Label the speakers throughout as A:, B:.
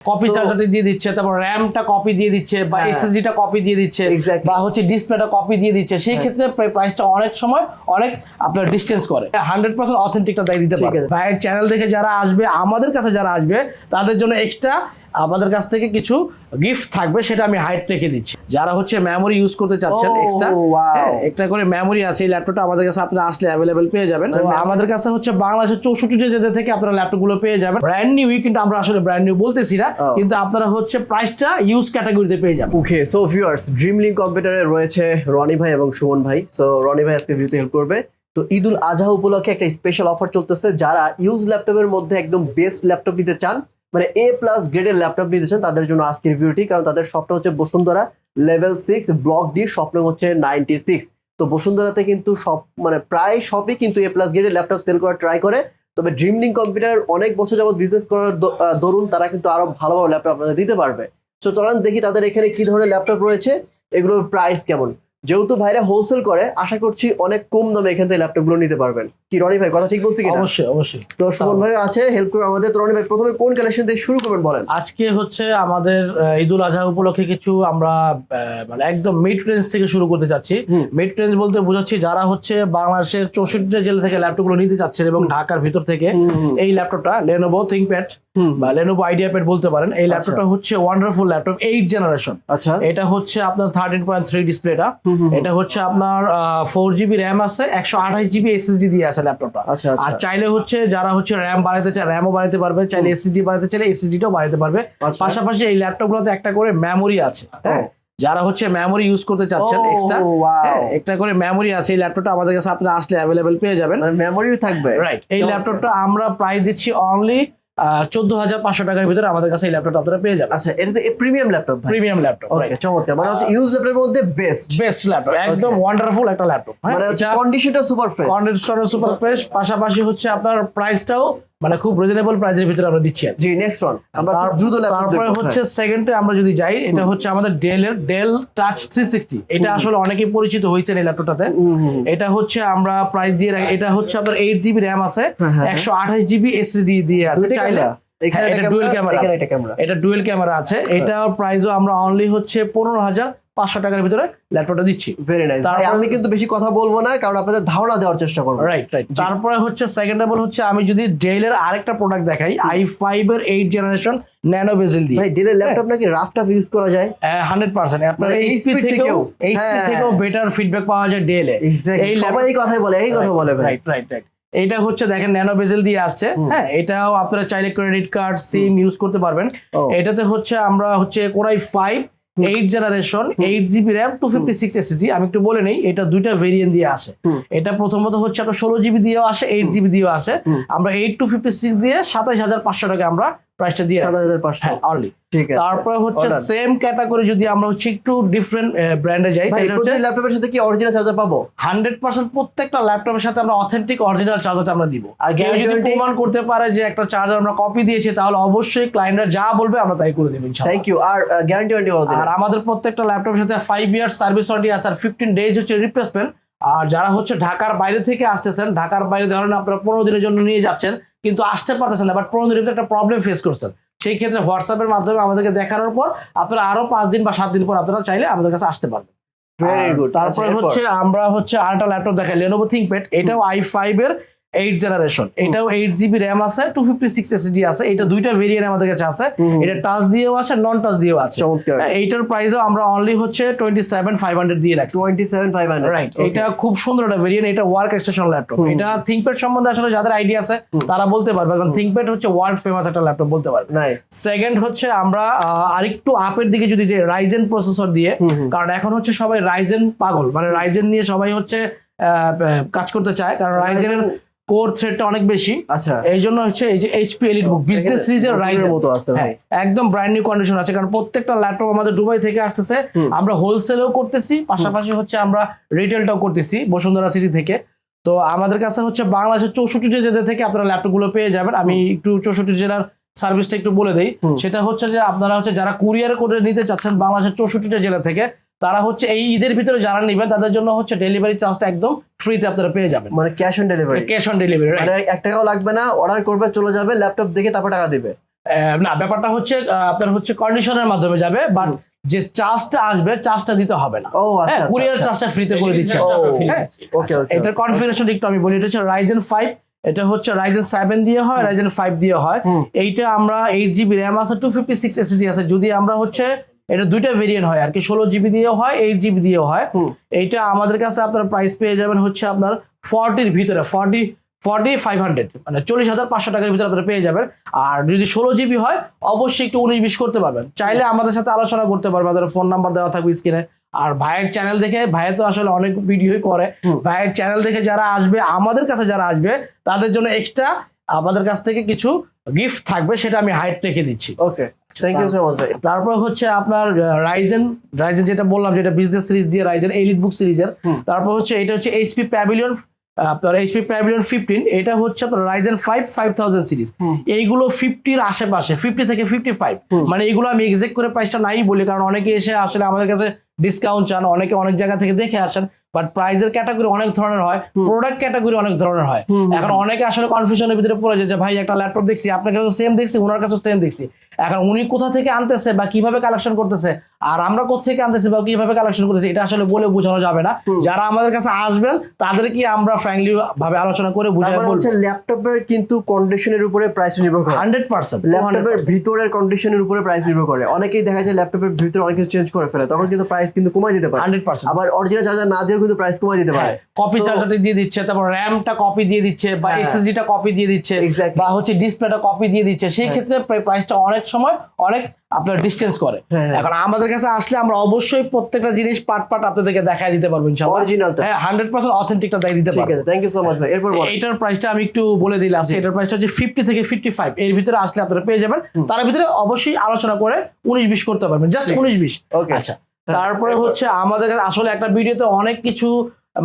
A: Copy চার্জারটি দিয়ে দিচ্ছে তারপর র্যামটা কপি দিয়ে দিচ্ছে বা
B: হ্যাঁ।
A: এসএসডিটা কপি দিয়ে দিচ্ছে বা হচ্ছে ডিসপ্লেটা কপি দিয়ে দিচ্ছে সেই
B: হ্যাঁ।
A: ক্ষেত্রে প্রাইসটা অনেক সময় অনেক আপনার ডিসটেন্স করে হান্ড্রেড পার্সেন্ট অথেন্টিকটা তাই দিতে পারে। ভাইয়ের চ্যানেল দেখে যারা আসবে আমাদের কাছে যারা আসবে তাদের জন্য এক্সট্রা আমাদের কাছ থেকে কিছু গিফট থাকবে সেটা আমি হাইট রেখে দিচ্ছি। যারা হচ্ছে মেমোরি ইউজ করতে চাচ্ছেন
B: Oh,
A: এক্সট্রা একটা করে মেমোরি আছে এই ল্যাপটপটা আমাদের কাছে আপনারা আসলে অ্যাভেলেবেল পেয়ে যাবেন। আমাদের কাছে হচ্ছে বাংলাদেশের চৌষট্টি জেলা থেকে আপনারা ল্যাপটপগুলো পেয়ে যাবেন। ব্র্যান্ড নিউই কিন্তু আমরা আসলে ব্র্যান্ড নিউ বলতেছি না
B: Oh.
A: কিন্তু আপনারা হচ্ছে প্রাইসটা ইউজ ক্যাটাগরিতে পেয়ে যাবেন।
B: Okay so viewers dream link কম্পিউটারে রয়েছে রনি ভাই এবং সুমন ভাই। সো রনি ভাই আজকে ভিডিওতে হেল্প করবে। তো ঈদুল আজহা উপলক্ষে একটা স্পেশাল অফার চলতেছে। যারা ইউজ ল্যাপটপের মধ্যে একদম বেস্ট ল্যাপটপ নিতে চান মানে এ প্লাস গ্রেডের ল্যাপটপ নিতে তাদের জন্য আজকের ভিডিওটি কারণ তাদের শপটা হচ্ছে Bashundhara level six block D স্বপ্ন হচ্ছে নাইনটি সিক্স তো বসুন্ধরাতে কিন্তু সব মানে প্রায় সবই কিন্তু এ প্লাস গ্রেডের ল্যাপটপ সেল করার ট্রাই করে। তবে ড্রিম লিঙ্ক কম্পিউটার অনেক বছর যাবত বিজনেস করার দরুন তারা কিন্তু আরও ভালো ভালো ল্যাপটপ আপনাদের দিতে পারবে। তো চলেন দেখি তাদের এখানে কি ধরনের ল্যাপটপ রয়েছে, এগুলোর প্রাইস কেমন? যেহেতু ভাইরা হোলসেল করে আশা করছি অনেক কম দামে এখান থেকে ল্যাপটপগুলো নিতে পারবেন। কি রনি ভাই কথা ঠিক বলছি কিনা?
A: অবশ্যই অবশ্যই।
B: তো সুমন ভাই আছে হেল্প করবে আমাদের। তো রনি ভাই প্রথমে কোন কালেকশন দিয়ে শুরু করবেন বলেন?
A: আজকে হচ্ছে আমাদের ঈদুল আজহা উপলক্ষে কিছু আমরা মানে একদম মিড রেঞ্জ থেকে শুরু করতে চাচ্ছি। মিড রেঞ্জ বলতে বোঝাচ্ছি যারা হচ্ছে বাংলাদেশের চৌষট্টি জেলা থেকে ল্যাপটপগুলো নিতে চাচ্ছেন এবং ঢাকার ভিতর থেকে এই ল্যাপটপটা লেনোভো থিঙ্কপ্যাড
B: হুম।
A: বা লেনোভো আইডিয়া প্যাড বলতে পারেন এই ল্যাপটপটা হচ্ছে ওয়ান্ডারফুল ল্যাপটপ এইট জেনারেশন
B: আচ্ছা।
A: এটা হচ্ছে আপনার থার্টিন পয়েন্ট থ্রি ডিসপ্লেটা। এটা হচ্ছে আপনার ফোর জিবি র্যাম আছে একশো আঠাশ জিবি এসএসডি দিয়ে আছে ল্যাপটপটা
B: আচ্ছা
A: আর
B: আচ্ছা
A: চাইলে হচ্ছে যারা হচ্ছে র্যাম বাড়াতে চায় র্যামও বাড়াতে পারবে চাইলে এসএসডি বাড়াতে চাইলে এসএসডিটাও বাড়াতে পারবে।
B: আচ্ছা।
A: পাশাপাশি এই ল্যাপটপগুলোতে একটা করে মেমোরি আছে হ্যাঁ? যারা হচ্ছে মেমোরি ইউজ করতে চাচ্ছেন এক্সট্রা একটা করে মেমোরি আছে এই ল্যাপটপটা আমাদের কাছে আপনি আসলে অ্যাভেলেবেল পেয়ে যাবেন।
B: মানে মেমোরিও থাকবে।
A: রাইট এই ল্যাপটপটা আমরা প্রাইস দিচ্ছি অনলি চোদ্দ হাজার পাঁচশো টাকার ভিতরে আমাদের কাছে এই ল্যাপটপটা আপনারা পেয়ে যাবেন।
B: আচ্ছা এটা তো প্রিমিয়াম ল্যাপটপ
A: প্রিমিয়াম ল্যাপটপ
B: চমৎকার। মানে হচ্ছে ইউজ ল্যাপটপের মধ্যে বেস্ট
A: বেস্ট ল্যাপটপ একদম ওয়ান্ডারফুল একটা ল্যাপটপ
B: মানে হচ্ছে কন্ডিশনটা সুপার ফ্রেশ
A: কন্ডিশনটা সুপার ফ্রেশ পাশাপাশি হচ্ছে আপনার প্রাইসটাও মানে খুব রিজনেবল প্রাইসের ভিতরে আমরা দিচ্ছি
B: জি নেক্সট ওয়ান আমরা দ্রুত
A: তারপরে হচ্ছে সেকেন্ডে আমরা যদি যাই এটা হচ্ছে আমাদের ডেল এর ডেল টাচ থ্রি সিক্সটি এটা আসলে অনেকেই পরিচিত হয়েছে এই ল্যাপটপটাতে এটা হচ্ছে আমরা প্রাইস দিয়ে এটা হচ্ছে আপনার এইট জিবি র্যাম আছে
B: হ্যাঁ, হ্যাঁ।
A: একশো আঠাশ জিবি এসএসডি দিয়ে আছে। চাইলে
B: এখানে
A: হ্যাঁ, এটা dual
B: ক্যামেরা
A: এটা ডুয়েল ক্যামেরা আছে। এটার প্রাইসও আমরা অনলি হচ্ছে পনেরো হাজার পাঁচশো টাকার ভিতরে ল্যাপটপটা দিচ্ছি।
B: ভেরি নাইস আমি কিন্তু বেশি কথা বলব না কারণ আপনাদের ধারণা দেওয়ার চেষ্টা করব।
A: রাইট রাইট তারপরে হচ্ছে সেকেন্ডেবল হচ্ছে আমি যদি ডেলের আরেকটা প্রোডাক্ট দেখাই আই ফাইভ এর এইট জেনারেশন ন্যানো বেজেল দিয়ে।
B: ভাই ডেলের ল্যাপটপ নাকি রাফ টাফ ইউজ করা যায়?
A: হান্ড্রেড পার্সেন্ট আপনার
B: মানে
A: এইচপি থেকেও? এইচপি। থেকেও বেটার ফিডব্যাক পাওয়া যায় ডেলে
B: এক্স্যাক্টলি সবাই এই কথাই বলে এই কথা বলে
A: রাইট রাইট রাইট এটা হচ্ছে দেখেন ন্যানো বেজেল দিয়ে আসছে হ্যাঁ এটাও আপনারা চাইলে ক্রেডিট কার্ড সিম ইউজ করতে পারবেন। এটাতে হচ্ছে আমরা হচ্ছে core I five eight generation eight GB RAM two fifty six SSD আমি একটু বলে নেই এটা দুইটা ভেরিয়েন্ট দিয়ে আসে। এটা প্রথমত হচ্ছে আপনার ষোলো জিবি দিয়েও আসে এইট জিবি দিয়েও আসে। আমরা এইট টু ফিফটি সিক্স দিয়ে সাতাশ হাজার পাঁচশো টাকা আমরা প্রাইসটা দিয়ে হ্যাঁ অনলি তারপরে হচ্ছে সেম ক্যাটাগরি যদি আমরা হচ্ছে একটু ডিফারেন্ট ব্র্যান্ডে যাই তাহলে হচ্ছে
B: ল্যাপটপের সাথে কি অরিজিনাল চার্জার পাবো?
A: হান্ড্রেড পার্সেন্ট প্রত্যেকটা ল্যাপটপের সাথে আমরা অথেন্টিক অরিজিনাল চার্জারটা আমরা দিব।
B: আর
A: কেউ যদি প্রমাণ করতে পারে যে একটা চার্জার আমরা কপি দিয়েছি তাহলে অবশ্যই ক্লায়েন্টরা যা বলবে আমরা তাই করে দেবো ইনশাআল্লাহ।
B: থ্যাংক ইউ আর গ্যারান্টি ওয়ারেন্টি
A: আর আমাদের প্রত্যেকটা ল্যাপটপের সাথে ফাইভ ইয়ার সার্ভিস ওয়ারেন্টি আছে আর ফিফটিন ডেজ হচ্ছে রিপ্লেসমেন্ট আর যারা হচ্ছে ঢাকার বাইরে থেকে আসতেছেন ঢাকার বাইরে ধরেন আপনারা পনেরো দিনের জন্য নিয়ে যাচ্ছেন কিন্তু আসতে পারতেছেন না বাট পনেরো দিন ভিতরে একটা প্রবলেম ফেস করছেন। সেই ক্ষেত্রে হোয়াটসঅ্যাপের মাধ্যমে আমাদেরকে দেখানোর পর আপনারা আরও পাঁচ দিন বা সাত দিন পর আপনারা চাইলে আমাদের কাছে আসতে পারবেন।
B: ভেরি গুড
A: তারপরে হচ্ছে আমরা হচ্ছে আরেকটা ল্যাপটপ দেখাই লেনোভো থিঙ্কপ্যাড এটাও আই ফাইভ এর এইট জেনারেশন এটাও এইট জিবি র্যাম আছে টু ফিফটি সিক্স এসএসডি আছে এটা দুইটা ভেরিয়েন্ট আমাদের কাছে আছে। এটা টাচ দিয়েও আছে নন টাচ দিয়েও আছে। হ্যাঁ, এইটার প্রাইসও আমরা অনলি হচ্ছে টোয়েন্টি সেভেন ফাইভ হান্ড্রেড দিয়ে রাখছি।
B: Twenty seven five hundred
A: right এটা খুব সুন্দর একটা ভেরিয়েন্ট এটা ওয়ার্ক স্টেশন ল্যাপটপ এটা থিঙ্কপ্যাড সম্বন্ধে আসলে যাদের আইডিয়া আছে তারা বলতে পারবে কারণ থিঙ্কপ্যাড হচ্ছে ওয়ার্ল্ড ফেমাস একটা ল্যাপটপ বলতে পারবে।
B: নাইস
A: সেকেন্ড হচ্ছে আমরা আরেকটু আপের দিকে যদি যে রাইজেন প্রসেসর দিয়ে কারণ এখন হচ্ছে সবাই রাইজেন পাগল। মানে রাইজেন নিয়ে সবাই হচ্ছে কাজ করতে চায় কারণ রাইজেনের কোর থ্রেডটা অনেক বেশি।
B: আচ্ছা।
A: এই জন্য হচ্ছে এই যে এইচপি এলিট বুক বিজনেস সিরিজের
B: নতুনের মতো আছে ভাই
A: হ্যাঁ একদম ব্র্যান্ড নিউ কন্ডিশন আছে কারণ প্রত্যেকটা ল্যাপটপ আমাদের দুবাই থেকে আসতেছে। আমরা হোলসেলও করতেছি পাশাপাশি হচ্ছে আমরা রিটেলটাও করতেছি বসুন্ধরা সিটি থেকে। তো আমাদের কাছে হচ্ছে বাংলাদেশের চৌষট্টি জেলা থেকে আপনারা ল্যাপটপগুলো পেয়ে যাবেন আমি একটু চৌষট্টি জেলার সার্ভিসটা একটু বলে দেই। সেটা হচ্ছে যে আপনারা হচ্ছে যারা কুরিয়ার করে নিতে চাচ্ছেন বাংলাদেশের চৌষট্টিটা জেলা থেকে তারা হচ্ছে এই ঈদের ভিতরে যারা নিবেন তাদের জন্য হচ্ছে ডেলিভারি চার্জটা একদম ফ্রিতে আপনারা পেয়ে যাবেন।
B: মানে cash on delivery
A: cash on delivery
B: মানে এক টাকাও লাগবে না অর্ডার করবে চলে যাবে ল্যাপটপ দেখে তারপর টাকা দিবে।
A: আহ, না ব্যাপারটা হচ্ছে আহ, আপনার হচ্ছে কন্ডিশনের মাধ্যমে যাবে বাট যে চার্জটা আসবে চার্জটা দিতে হবে না।
B: ও আচ্ছা
A: হ্যাঁ কুরিয়ার চার্জটা ফ্রিতে করে দিচ্ছে।
B: ও,
A: হ্যাঁ
B: ওকে ওকে
A: এটার কনফিগারেশন একটু আমি বলি এটা হচ্ছে রাইজেন ফাইভ এটা হচ্ছে রাইজেন সেভেন দিয়ে হয় রাইজেন ফাইভ দিয়ে হয়। এইটা আমরা এইট জিবি র্যাম আছে টু ফিফটি সিক্স এসএসডি আছে। যদি আমরা হচ্ছে এটা দুইটা ভেরিয়েন্ট হয় আর কি ষোলো জিবি দিয়েও হয় এইট জিবি দিয়েও হয়। এইটা আমাদের কাছে আপনার প্রাইস পেয়ে যাবেন হচ্ছে আপনার ফর্টির ভিতরে ফর্টি ফর্টি ফাইভ হান্ড্রেড মানে চল্লিশ হাজার পাঁচশো টাকার ভিতরে আপনারা পেয়ে যাবেন। আর যদি ষোলো জিবি হয় অবশ্যই একটু উনিশ বিশ করতে পারবেন। চাইলে আমাদের সাথে আলোচনা করতে পারবেন আমাদের ফোন নাম্বার দেওয়া থাকবে স্ক্রিনে আর ভাইয়ের চ্যানেল দেখে ভাইয়ের তো আসলে অনেক ভিডিওই করে। ভাইয়ের চ্যানেল দেখে যারা আসবে আমাদের কাছে যারা আসবে তাদের জন্য এক্সট্রা আমাদের কাছ থেকে কিছু গিফট থাকবে সেটা আমি হাইট রেখে দিচ্ছি।
B: Okay thank you so much ভাই।
A: তারপর হচ্ছে আপনার রাইজেন রাইজেন যেটা বললাম যেটা বিজনেস সিরিজ দিয়ে রাইজেন এলিট বুক সিরিজের তারপর হচ্ছে এটা হচ্ছে এইচপি প্যাভিলিয়ন আপনার এইচপি প্যাভিলিয়ন ফিফটিন এটা হচ্ছে আপনার Ryzen five five thousand series. এইগুলো ফিফটির আশেপাশে ফিফটি থেকে ফিফটি ফাইভ মানে এগুলো আমি এক্সাক্ট করে প্রাইসটা নাই বলি কারণ অনেকে এসে আসলে আমাদের কাছে ডিসকাউন্ট চান অনেকে অনেক জায়গা থেকে দেখে আসেন। বাট প্রাইজের ক্যাটাগরি অনেক ধরনের হয় প্রোডাক্ট ক্যাটাগরি অনেক ধরনের হয়। এখন অনেকে আসলে কনফিউশনের ভিতরে পড়ে যায় যে ভাই একটা ল্যাপটপ দেখছি আপনার কাছে সেম দেখছি ওনার কাছে সেম দেখছি। এখন উনি কোথা থেকে আনতেছে বা কীভাবে কালেকশন করতেছে আর আমরা কোথা থেকে আনতেছি বা কীভাবে কালেকশন করতেছি এটা আসলে বলে বোঝানো যাবে না। যারা আমাদের কাছে আসবেন তাদেরকে আমরা ফ্র্যাঙ্কলি ভাবে আলোচনা করে বুঝাই বলব।
B: ল্যাপটপের কিন্তু কন্ডিশনের উপরে প্রাইস নির্ভর করে।
A: হান্ড্রেড পার্সেন্ট
B: ল্যাপটপের ভিতরের কন্ডিশনের উপরে প্রাইস নির্ভর করে। অনেকেই দেখা যায় ল্যাপটপের ভিতরে অনেক কিছু চেঞ্জ করে ফেলে তখন কিন্তু প্রাইস কিন্তু কমাই দিতে পারে।
A: হান্ড্রেড পার্সেন্ট
B: আবার অরিজিনাল চার্জার না দিয়েও কিন্তু প্রাইস কমাই দিতে পারে।
A: কপি
B: So-
A: চার্জারটা দিয়ে দিচ্ছে তারপর র্যামটা কপি দিয়ে দিচ্ছে বা
B: হ্যাঁ।
A: এসএসডিটা কপি দিয়ে দিচ্ছে. বা হচ্ছে ডিসপ্লেটা কপি দিয়ে দিচ্ছে সেই
B: হ্যাঁ।
A: ক্ষেত্রে প্রাইসটা অনেক সময় অনেক আপনার ডিস্টেন্স করে।
B: হ্যাঁ, হ্যাঁ।
A: এখন আমাদের কাছে আসলে আমরা অবশ্যই প্রত্যেকটা জিনিস পার্ট পার্ট আপনাদেরকে দেখাই দিতে পারব ইনশাআল্লাহ।
B: অরিজিনালটা
A: হ্যাঁ হান্ড্রেড পার্সেন্ট অথেন্টিকটা দেখাই দিতে
B: ঠিক
A: পারব।
B: আছে থ্যাংক ইউ সো মাচ ভাই। এরপর বল
A: এইটার প্রাইসটা আমি একটু বলে দিই লাস্টে এটার প্রাইসটা হচ্ছে ফিফটি থেকে ফিফটি ফাইভ এর ভিতরে আসলে আপনারা পেয়ে যাবেন। তার ভিতরে অবশ্যই আলোচনা করে উনিশ বিশ করতে পারবেন। জাস্ট
B: ঠিক আছে।
A: উনিশ বিশ।
B: ওকে
A: আচ্ছা। তারপরে হচ্ছে আমাদের কাছে আসলে একটা ভিডিওতে অনেক কিছু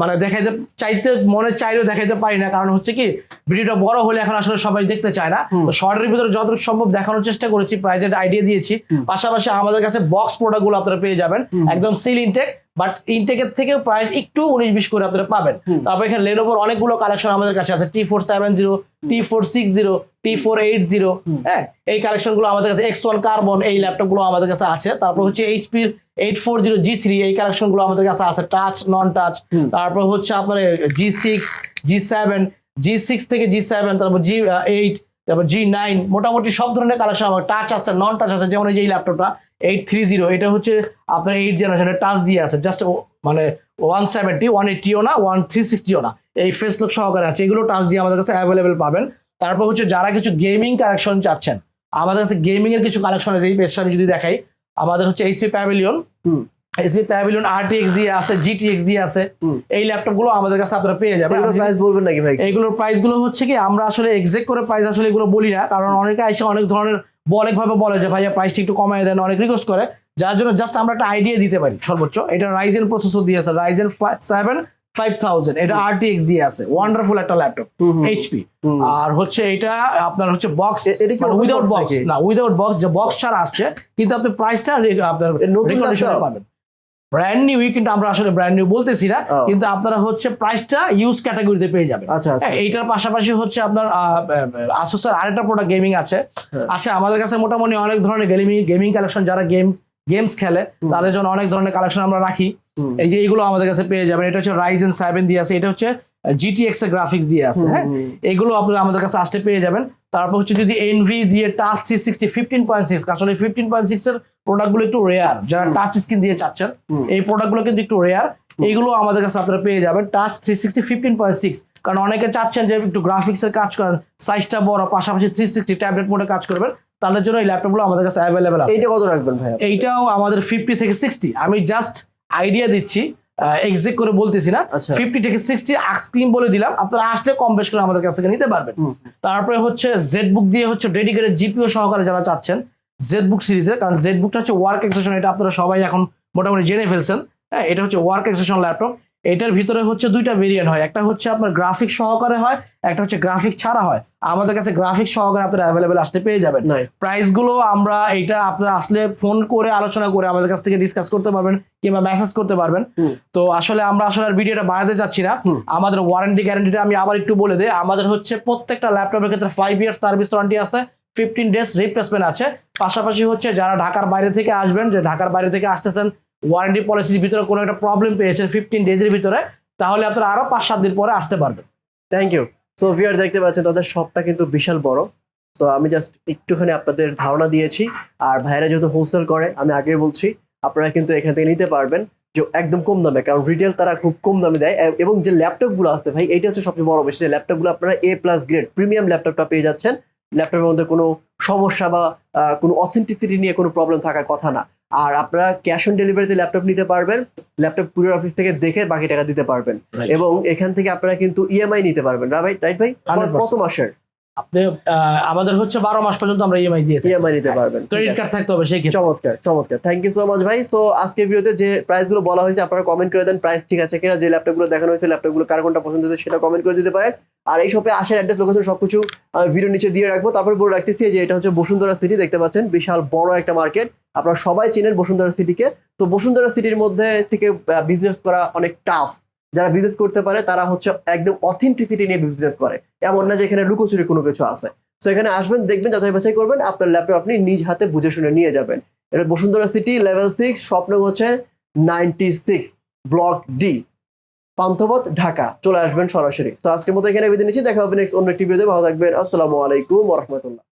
A: মানে দেখাইতে চাইতে মনে চাইলেও দেখাইতে পারি না। কারণ হচ্ছে কি ভিডিওটা বড় হলে এখন আসলে সবাই দেখতে চায় না। তো শর্টের ভিতরে যতটুকু সম্ভব দেখানোর চেষ্টা করেছি প্রাইজের আইডিয়া দিয়েছি। পাশাপাশি আমাদের কাছে বক্স প্রোডাক্টগুলো আপনারা পেয়ে যাবেন। একদম সিল ইনটেক বাট ইনটেকের থেকেও প্রাইস একটু উনিশ বিশ করে আপনারা পাবেন। তারপর এখানে লেনোভোর অনেকগুলো কালেকশন আমাদের কাছে আছে। T four seven zero T four six zero T four eight zero হ্যাঁ এই কালেকশনগুলো আমাদের কাছে এক্স ওয়ান কার্বন এই ল্যাপটপগুলো আমাদের কাছে আছে। তারপর হচ্ছে এইচপির eight four zero G three এই কালেকশনগুলো আমাদের কাছে আছে। টাচ নন টাচ তারপর হচ্ছে আপনার G six G seven G six থেকে জি সেভেন তারপর জি এইট তারপর জি নাইন মোটামুটি সব ধরনের কালেকশন আমার টাচ আছে নন টাচ আছে যেমন এই যে এই ল্যাপটপটা এইট থ্রি জিরো এটা হচ্ছে আপনার এইট জেনারেশনের টাচ দিয়ে আছে জাস্ট মানে ওয়ান সেভেন্টি ওয়ান এইটিও না ওয়ান থ্রি সিক্সটিও না এই ফেস লুক সহকারে আছে এগুলো টাচ দিয়ে আমাদের কাছে অ্যাভেলেবেল পাবেন। তারপর হচ্ছে যারা কিছু গেমিং কালেকশন চাচ্ছেন আমাদের কাছে গেমিং এর কিছু কালেকশন আছে এই পেজটা আমি যদি দেখাই আমাদের হচ্ছে HP Pavilion
B: hmm.
A: HP Pavilion RTX দিয়ে আছে জিটিএক্স দিয়ে আছে এই ল্যাপটপগুলো আমাদের কাছে আপনারা পেয়ে যাবেন।
B: এগুলোর প্রাইস বলবেন নাকি ভাই?
A: এইগুলোর প্রাইসগুলো হচ্ছে কি আমরা আসলে এক্সাক্ট করে প্রাইস আসলে এগুলো বলি না কারণ অনেকে এসে অনেক ধরনের অনেক ভাবে বলে যে ভাইয়া প্রাইসটি একটু কমায় দেন অনেক রিকোয়েস্ট করে। যার জন্য জাস্ট আমরা একটা আইডিয়া দিতে পারি সর্বোচ্চ। এটা রাইজেন প্রসেসর দিয়ে আছে রাইজেন সেভেন ফাইভ থাউজেন্ড এটা আরটিএক্স দিয়ে আছে ওয়ান্ডারফুল একটা ল্যাপটপ এইচপি আর হচ্ছে এটা আপনার হচ্ছে বক্স উইদাউট বক্স না উইদাউট বক্স যে বক্স ছাড়া আসছে কিন্তু আপনি প্রাইসটা আপনার? পাবেন। ব্র্যান্ড নিউ কিন্তু আমরা আসলে ব্র্যান্ড নিউ বলতেছি না। কিন্তু আপনারা হচ্ছে প্রাইসটা ইউজ ক্যাটাগরিতে পেয়ে যাবেন।
B: আচ্ছা আচ্ছা।
A: হ্যাঁ, এইটার পাশাপাশি হচ্ছে আপনার আসুসের আরেকটা প্রোডাক্ট গেমিং আছে।
B: হ্যাঁ।
A: আচ্ছা আমাদের কাছে মোটামুটি অনেক ধরনের গেমিং গেমিং কালেকশন যারা গেম গেমস খেলে তাদের জন্য অনেক ধরনের কালেকশন আমরা রাখি। এই যে এইগুলো আমাদের কাছে পেয়ে যাবেন। এটা হচ্ছে রাইজেন সেভেন দিয়ে আছে এটা হচ্ছে জিটিএক্স এর গ্রাফিক্স দিয়ে আছে হ্যাঁ। এগুলো আপনারা আমাদের কাছে আসতে পেয়ে যাবেন। তারপর হচ্ছে যদি এনভি দিয়ে touch three sixty fifteen point six আসলে ফিফটিন পয়েন্ট সিক্স এর প্রোডাক্টগুলো একটু রেয়ার যারা টাচ স্ক্রিন দিয়ে চাচ্ছেন। এই প্রোডাক্টগুলো কিন্তু একটু রেয়ার এইগুলো আমাদের কাছে আপনারা পেয়ে যাবেন touch three sixty fifteen point six কারণ অনেকে চাচ্ছেন যে একটু গ্রাফিক্সের কাজ করেন সাইজটা বড় পাশাপাশি থ্রি সিক্সটি ট্যাবলেট মোডে কাজ করবেন তাদের জন্য এই ল্যাপটপগুলো আমাদের কাছে অ্যাভেলেবেল আছে।
B: এইটা কত রাখবেন ভাই
A: এইটাও আমাদের ফিফটি থেকে সিক্সটি আমি জাস্ট আইডিয়া দিচ্ছি এক্সাক্ট করে বলতেছি না
B: আচ্ছা।
A: ফিফটি থেকে সিক্সটি আক্সক্রিম বলে দিলাম আপনারা আসলে কম বেশ করে আমাদের কাছ থেকে নিতে পারবেন। তারপরে হচ্ছে জেড বুক দিয়ে হচ্ছে ডেডিকেটেড জিপিও সহকারে যারা চাচ্ছেন জেড বুক সিরিজের কারণ জেড বুকটা হচ্ছে ওয়ার্ক এক্সেশন এটা আপনারা সবাই এখন মোটামুটি জেনে ফেলছেন। হ্যাঁ এটা হচ্ছে ওয়ার্ক এক্সেশন ল্যাপটপ এটার ভিতরে হচ্ছে দুইটা ভেরিয়েন্ট হয়। একটা হচ্ছে আপনার গ্রাফিক সহকারে হয় একটা হচ্ছে গ্রাফিক্স ছাড়া হয়। আমাদের কাছে গ্রাফিক সহকারে আপনারা অ্যাভেলেবেল আসতে পেয়ে যাবেন। প্রাইসগুলো আমরা এটা আপনারা আসলে ফোন করে আলোচনা করে আমাদের কাছ থেকে ডিসকাস করতে পারবেন কিংবা মেসেজ করতে পারবেন। তো আসলে আমরা আসলে আর ভিডিওটা বাড়াতে চাচ্ছি না। আমাদের ওয়ারেন্টি গ্যারান্টিটা আমি আবার একটু বলে দিই। আমাদের হচ্ছে প্রত্যেকটা ল্যাপটপের ক্ষেত্রে ফাইভ ইয়ার সার্ভিস ওয়ারেন্টি আছে। ফিফটিন ডেজ রিপ্লেসমেন্ট আছে। পাশাপাশি হচ্ছে যারা ঢাকার বাইরে থেকে আসবেন, যে ঢাকার বাইরে থেকে আসতেছেন ওয়ারেন্টি পলিসির ভিতরে কোনো একটা প্রবলেম পেয়েছেন ফিফটিন ডেজের ভিতরে, তাহলে আপনারা আরও পাঁচ সাত দিন পরে আসতে পারবেন।
B: থ্যাংক ইউ সো ভিয়ার দেখতে পাচ্ছেন, তাদের শপটা কিন্তু বিশাল বড়। তো আমি জাস্ট একটুখানি আপনাদের ধারণা দিয়েছি। আর ভাইরা যেহেতু হোলসেল করে, আমি আগে বলছি, আপনারা কিন্তু এখান থেকে নিতে পারবেন যে একদম কম দামে, কারণ রিটেল তারা খুব কম দামে দেয়। এবং যে ল্যাপটপগুলো আছে ভাই এটা হচ্ছে সবচেয়ে বড় বিষয়, যে ল্যাপটপগুলো আপনারা এ প্লাস গ্রেড প্রিমিয়াম ল্যাপটপটা পেয়ে যাচ্ছেন। ল্যাপটপের মধ্যে কোনো সমস্যা বা কোনো অথেন্টিসিটি নিয়ে কোনো প্রবলেম থাকার কথা না। আর আপনারা ক্যাশ অন ডেলিভারিতে ল্যাপটপ নিতে পারবেন ল্যাপটপ কুরিয়ার অফিস থেকে দেখে বাকি টাকা দিতে পারবেন। এবং এখান থেকে আপনারা কিন্তু ইএমআই নিতে পারবেন। রাইট রাইট ভাই?
A: 100%
B: কত মাসের?
A: আপনি আমাদের হচ্ছে বারো মাস পর্যন্ত আমরা ইএমআই দিয়ে
B: ইএমআই নিতে পারবেন।
A: ক্রেডিট কার্ড থাকতে হবে সেই
B: চমৎকার চমৎকার। থ্যাংক ইউ সো মাচ ভাই। সো আজকে ভিডিওতে যে প্রাইসগুলো বলা হয়েছে আপনারা কমেন্ট করে দেন প্রাইস ঠিক আছে কিনা যে ল্যাপটপগুলো দেখানো হয়েছে ল্যাপটপগুলো কার কোনটা পছন্দ হয়েছে সেটা কমেন্ট করে দিতে পারেন। আর এই শপে আসার অ্যাড্রেস লোকেশন সবকিছু ভিডিও নিচে দিয়ে রাখব। তারপর বলে রাখতেছি যে এটা হচ্ছে বসুন্ধরা সিটি দেখতে পাচ্ছেন বিশাল বড় একটা মার্কেট আপনারা সবাই চেনেন বসুন্ধরা সিটিকে তো বসুন্ধরা সিটির মধ্যে থেকে বিজনেস করা অনেক টাফ যারা বিজনেস করতে পারে, তারা হচ্ছে একদম অথেন্টিসিটি নিয়ে বিজনেস করে। এমন না যে এখানে লুকোচুরি কোনো কিছু আছে। তো এখানে আসবেন, দেখবেন, যাচাই বাছাই করবেন, আপনার ল্যাপটপ আপনি নিজ হাতে বুঝে শুনে নিয়ে যাবেন। এটা বসুন্ধরা সিটি লেভেল সিক্স স্বপ্ন হচ্ছে ninety six block D Panthapath, Dhaka. চলে আসবেন সরাসরি। তো আজকের মতো এখানে বিদায় নিচ্ছি। দেখা হবে নেক্সট অন্য ভিডিওতে ভালো থাকবেন। আসসালামু আলাইকুম রহমতুল্লাহ।